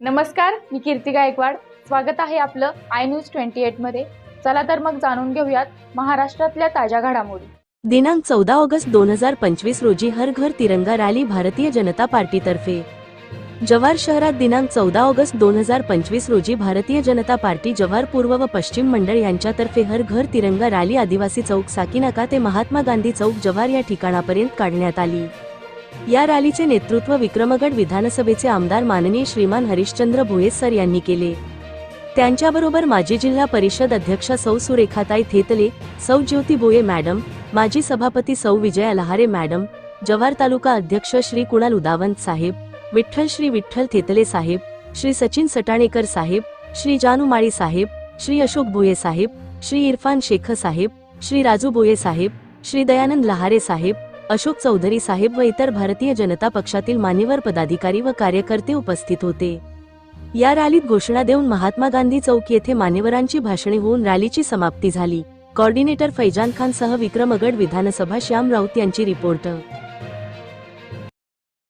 नमस्कार मी कीर्ती गायकवाड. स्वागत आहे आपलं आय न्यूज ट्वेंटी मध्ये. चला तर मग जाणून घेऊयात महाराष्ट्रातल्या ताज्या घडामोडी. दिनांक चौदा ऑगस्ट दोन हजार पंचवीस रोजी हर घर तिरंगा रॅली भारतीय जनता पार्टीतर्फे. जव्हार शहरात दिनांक चौदा ऑगस्ट दोन हजार पंचवीस रोजी भारतीय जनता पार्टी जव्हार पूर्व व पश्चिम मंडळ यांच्यातर्फे हर घर तिरंगा रॅली आदिवासी चौक साकीनाका ते महात्मा गांधी चौक जव्हार या ठिकाणापर्यंत काढण्यात आली. या रॅलीचे नेतृत्व विक्रमगड विधानसभेचे आमदार माननीय श्रीमान हरिश्चंद्र भोये सर यांनी केले. त्यांच्याबरोबर माजी जिल्हा परिषद अध्यक्ष सौ सुरेखाताई थेतले सौ ज्योती बोये मॅडम माजी सभापती सौ विजया लहारे मॅडम जव्हार तालुका अध्यक्ष श्री कुणाल उदावंत साहेब विठ्ठल श्री विठ्ठल थेतले साहेब श्री सचिन सटाणेकर साहेब श्री जानू माळी साहेब श्री अशोक भोये साहेब श्री इरफान शेख साहेब श्री राजू भुये साहेब श्री दयानंद लहारे साहेब अशोक चौधरी साहेब व इतर भारतीय जनता पक्षातील मान्यवर पदाधिकारी व कार्यकर्ते उपस्थित होते. या रॅलीत घोषणा देऊन महात्मा गांधी चौक येथे मान्यवरांची भाषणे होऊन रॅलीची समाप्ती झाली. कॉर्डिनेटर फैजान खान सह विक्रमगड विधानसभा श्याम राऊत यांची रिपोर्ट.